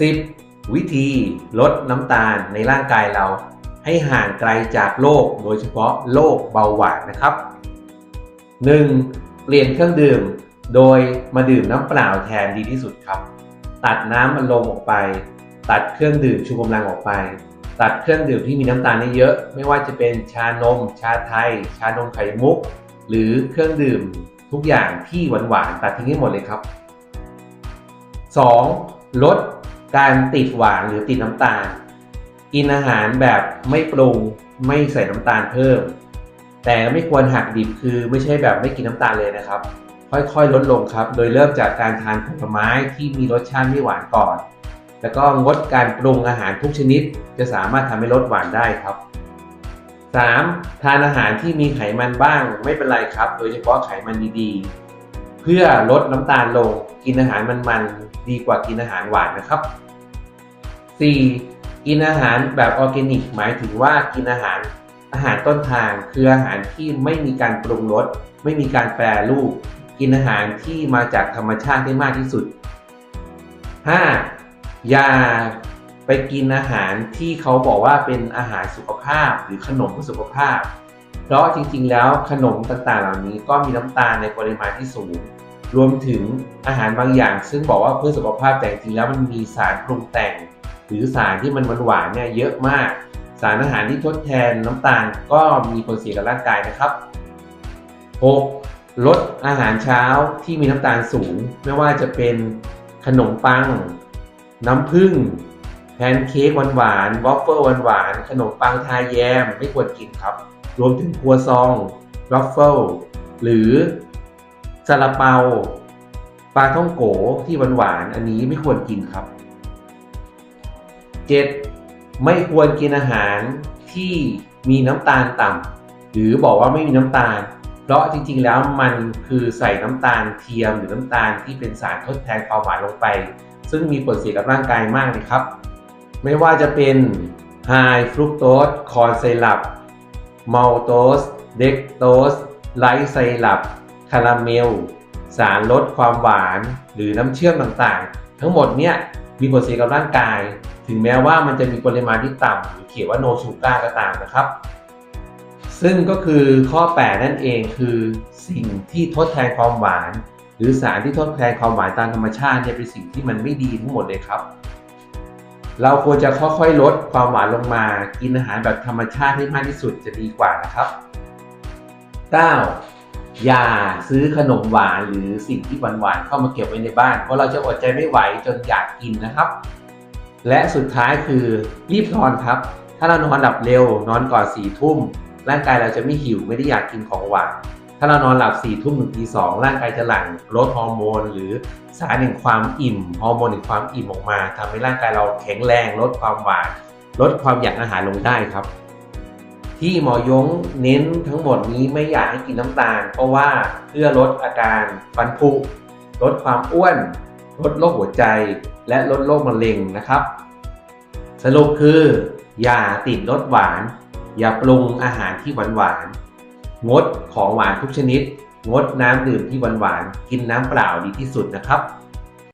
10. วิธีลดน้ำตาลในร่างกายเราให้ห่างไกลจากโรคโดยเฉพาะโรคเบาหวานนะครับ 1. เปลี่ยนเครื่องดื่ม โดยมาดื่มน้ำเปล่าแทนดีที่สุดครับ ตัดน้ำมันลมออกไป ตัดเครื่องดื่มชูกำลังออกไป ตัดเครื่องดื่มที่มีน้ำตาลเยอะๆไม่ว่าจะเป็นชานม ชาไทย ชานมไข่มุก หรือเครื่องดื่มทุกอย่างที่หวานๆตัดทิ้งให้หมดเลยครับ 2. ลด การติดหวานหรือติดน้ำตาล กินอาหารแบบไม่ปรุงไม่ใส่น้ำตาลเพิ่ม แต่ไม่ควรหักดิบคือไม่ใช่แบบไม่กินน้ำตาลเลยนะครับ ค่อยๆลดลงครับ โดยเริ่มจากการทานผลไม้ที่มีรสชาติไม่หวานก่อน แล้วก็งดการปรุงอาหารทุกชนิด จะสามารถทำให้ลดหวานได้ครับ 3. ทานอาหารที่มีไขมันบ้างไม่เป็นไรครับ โดยเฉพาะไขมันดีๆ เพื่อลดน้ำตาลลง กินอาหารมันๆดีกว่ากินอาหารหวานนะครับ 4. กินอาหารแบบออร์แกนิก หมายถึงว่ากินอาหารอาหารต้นทางคืออาหารที่ไม่มีการปรุงรสไม่มีการแปรรูป กินอาหารที่มาจากธรรมชาติได้มากที่สุด 5. อย่าไปกินอาหารที่เขาบอกว่าเป็นอาหารสุขภาพหรือขนมเพื่อสุขภาพ เพราะจริงๆ แล้วขนมต่างๆ เหล่านี้ก็มีน้ำตาลในปริมาณที่สูง รวมถึงอาหารบางอย่าง ซึ่งบอกว่าเพื่อสุขภาพแต่จริงๆแล้วมันมีสารปรุงแต่ง หรือสารที่มันหวานๆเนี่ยเยอะมาก สารอาหารที่ทดแทนน้ำตาลก็มีผลเสียกับร่างกายนะครับ 6. ลดอาหารเช้าที่มีน้ำตาลสูง ไม่ว่าจะเป็นขนมปัง น้ำผึ้งแพนเค้กหวานๆวอฟเฟิลหวานๆขนมปังทาแยมไม่ควรกินครับ รวมถึงครัวซองวอฟเฟิลหรือซาลาเปาปลาท่องโกที่หวานๆอันนี้ไม่ควรกินครับ 7. ไม่ควรกินอาหารที่มีน้ำตาลต่ำหรือบอกว่าไม่มีน้ำตาล เพราะจริงๆแล้วมันคือใส่น้ำตาลเทียมหรือน้ำตาลที่เป็นสารทดแทนความหวานลงไป ซึ่งมีผลเสียกับร่างกายมากเลยครับ ไม่ว่าจะเป็น High Fructose Corn Syrup Maltose Dextrose Light Syrup คาราเมล สารลดความหวาน หรือน้ำเชื่อมต่างๆ ทั้งหมดเนี่ยมีผลเสียกับร่างกาย ถึงแม้ว่ามันจะมีปริมาณที่ต่ำหรือเขียนว่า no sugar ก็ตามนะครับ ซึ่งก็คือข้อ 8 นั่นเองคือสิ่งที่ทดแทนความหวาน หรือสารที่ทดแทนความหวานตามธรรมชาติเนี่ยเป็นสิ่งที่มันไม่ดีทั้งหมดเลยครับ เราควรจะค่อยๆลดความหวานลงมา กินอาหารแบบธรรมชาติให้มากที่สุดจะดีกว่านะครับ 9. อย่าซื้อขนมหวานหรือสิ่งที่หวานๆเข้ามาเก็บไว้ในบ้าน เพราะเราจะอดใจไม่ไหวจนอยากกินนะครับ และสุดท้ายคือรีบนอนครับ ถ้าเรานอนหลับเร็วนอนก่อนสี่ทุ่มร่างกายเราจะไม่หิวไม่ได้อยากกินของหวาน ถ้าเรานอนหลับสี่ทุ่มถึงตีสองร่างกายจะหลั่งลดฮอร์โมน หรือสารแห่งความอิ่มฮอร์โมนแห่งความอิ่มออกมาทำให้ร่างกายเราแข็งแรง ลดความหวาน ลดความอยากอาหารลงได้ครับ ที่หมอยงเน้นทั้งหมดนี้ไม่อยากให้กินน้ำตาล เพราะว่าเพื่อลดอาการฟันผุลดความอ้วน ลดโรคหัวใจ และลดโรคมะเร็งนะครับ สรุปคือ อย่าติดรสหวาน อย่าปรุงอาหารที่หวานหวานงดของหวานทุกชนิด งดน้ำดื่มที่หวานหวานกินน้ำเปล่าดีที่สุดนะครับ